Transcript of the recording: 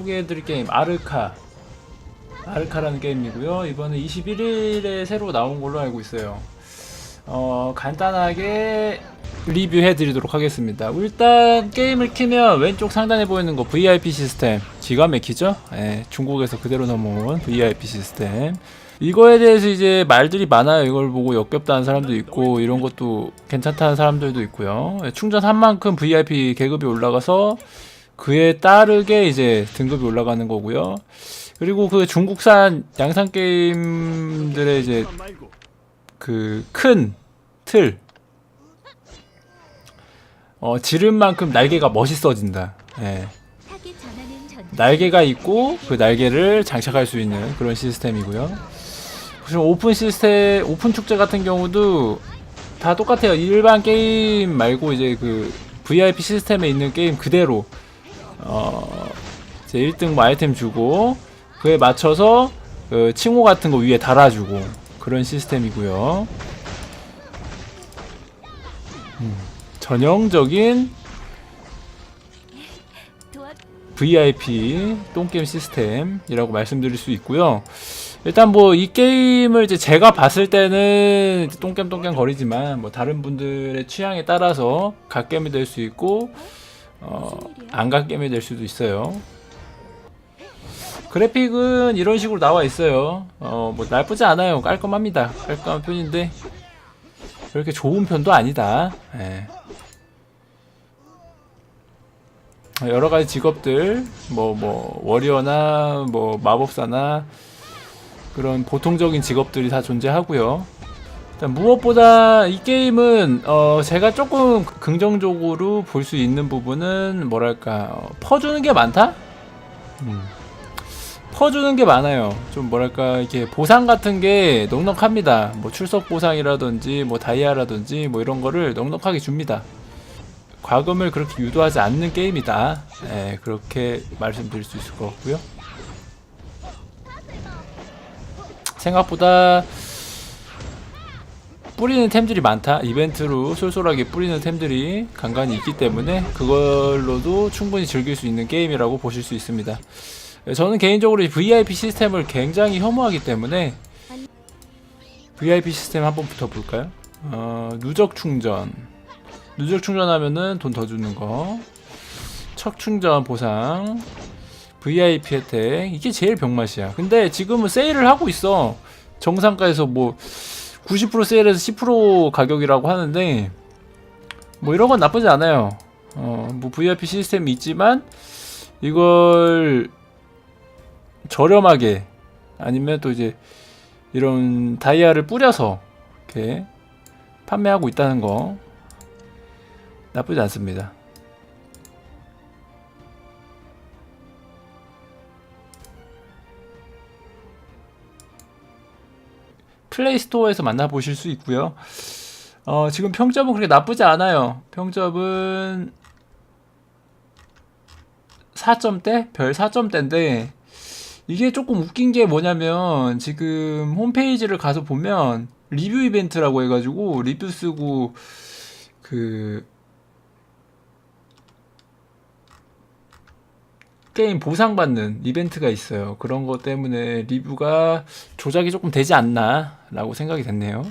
소개해드릴 게임 아르카 아르카라는 게임이고요. 이번에 21일에 새로 나온 걸로 알고 있어요. 어, 간단하게 리뷰해 드리도록 하겠습니다. 일단 게임을 키면 왼쪽 상단에 보이는 거 VIP 시스템 기가 막히죠? 예, 중국에서 그대로 넘어온 VIP 시스템. 이거에 대해서 이제 말들이 많아요. 이걸 보고 역겹다는 사람도 있고 이런 것도 괜찮다는 사람들도 있고요. 예, 충전한 만큼 VIP 계급이 올라가서 그에 따르게 이제 등급이 올라가는 거고요. 그리고 그 중국산 양산 게임들의 이제 그 큰 틀, 어, 지름만큼 날개가 멋있어진다. 예. 날개가 있고 그 날개를 장착할 수 있는 그런 시스템이고요. 그리고 오픈 시스템, 오픈 축제 같은 경우도 다 똑같아요. 일반 게임 말고 이제 그 VIP 시스템에 있는 게임 그대로 어 이제 1등 뭐 아이템 주고 그에 맞춰서 그 칭호 같은 거 위에 달아주고 그런 시스템이고요. 음, 전형적인 VIP 똥게임 시스템이라고 말씀드릴 수 있고요. 일단 뭐 이 게임을 이제 제가 봤을 때는 이제 똥겜 똥겜 거리지만 뭐 다른 분들의 취향에 따라서 갓겜이 될 수 있고 어, 안 갓겜이 될 수도 있어요. 그래픽은 이런 식으로 나와 있어요. 어, 뭐 나쁘지 않아요. 깔끔합니다. 깔끔한 편인데 그렇게 좋은 편도 아니다. 예. 여러 가지 직업들 뭐 뭐 워리어나 뭐 마법사나 그런 보통적인 직업들이 다 존재하고요. 일단 무엇보다 이 게임은 어 제가 조금 긍정적으로 볼 수 있는 부분은 뭐랄까 어, 퍼주는 게 많다. 음. 퍼주는 게 많아요. 좀 뭐랄까 이렇게 보상 같은 게 넉넉합니다. 뭐 출석 보상이라든지 뭐 다이아라든지 뭐 이런 거를 넉넉하게 줍니다. 과금을 그렇게 유도하지 않는 게임이다. 예, 그렇게 말씀드릴 수 있을 것 같고요. 생각보다 뿌리는 템들이 많다. 이벤트로 쏠쏠하게 뿌리는 템들이 간간히 있기 때문에 그걸로도 충분히 즐길 수 있는 게임이라고 보실 수 있습니다. 예, 저는 개인적으로 이 VIP 시스템을 굉장히 혐오하기 때문에 VIP 시스템 한번 붙어볼까요? 어, 누적 충전. 누적 충전하면은 돈 더 주는 거. 척 충전 보상. VIP 혜택. 이게 제일 병맛이야. 근데 지금은 세일을 하고 있어. 정상가에서 뭐 90% 세일해서 10% 가격이라고 하는데 뭐 이런 건 나쁘지 않아요. 어, 뭐 VIP 시스템이 있지만 이걸 저렴하게 아니면 또 이제 이런 다이아를 뿌려서 이렇게 판매하고 있다는 거 나쁘지 않습니다. 플레이 스토어에서 만나보실 수 있고요. 어, 지금 평점은 그렇게 나쁘지 않아요. 평점은 4점대? 별 4점대인데 이게 조금 웃긴 게 뭐냐면 지금 홈페이지를 가서 보면 리뷰 이벤트라고 해가지고 리뷰 쓰고 그 게임 보상받는 이벤트가 있어요. 그런 것 때문에 리뷰가 조작이 조금 되지 않나 라고 생각이 됐네요.